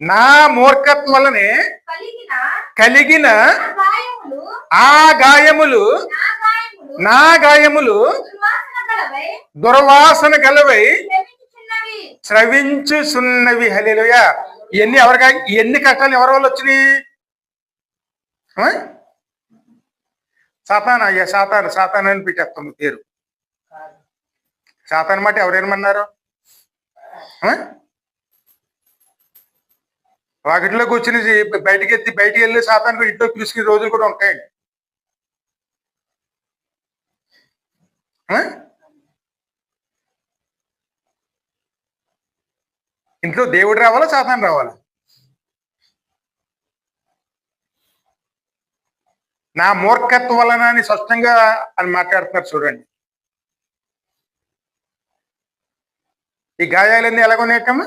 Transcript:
నా మూర్ఖత్వం వల్లనే కలిగిన ఆ గాయములు నా గాయములు దుర్వాసన గలవై స్రవించుచున్నవి హలేలుయ ఇవన్నీ ఎవరిగా ఎన్ని కష్టాలు ఎవరి వల్ల వచ్చినాయి? సాతాన్ అయ్యా సాతాను సాతాన్ అని పెట్టేస్తాము పేరు. సాతాన్ మాట ఎవరేమన్నారు ఆ? వాకిట్లో కూర్చుని బయటికి ఎత్తి బయటికి వెళ్ళి శాతానికి ఇంట్లో పిలుచుకునే రోజులు కూడా ఉంటాయండి ఆ? ఇంట్లో దేవుడు రావాలా సాతాన్ రావాలా నా మూర్ఖత్వం వలన అని స్పష్టంగా అని మాట్లాడుతున్నారు చూడండి ఈ గాయాలన్నీ ఎలాగున్నాయటమ్మా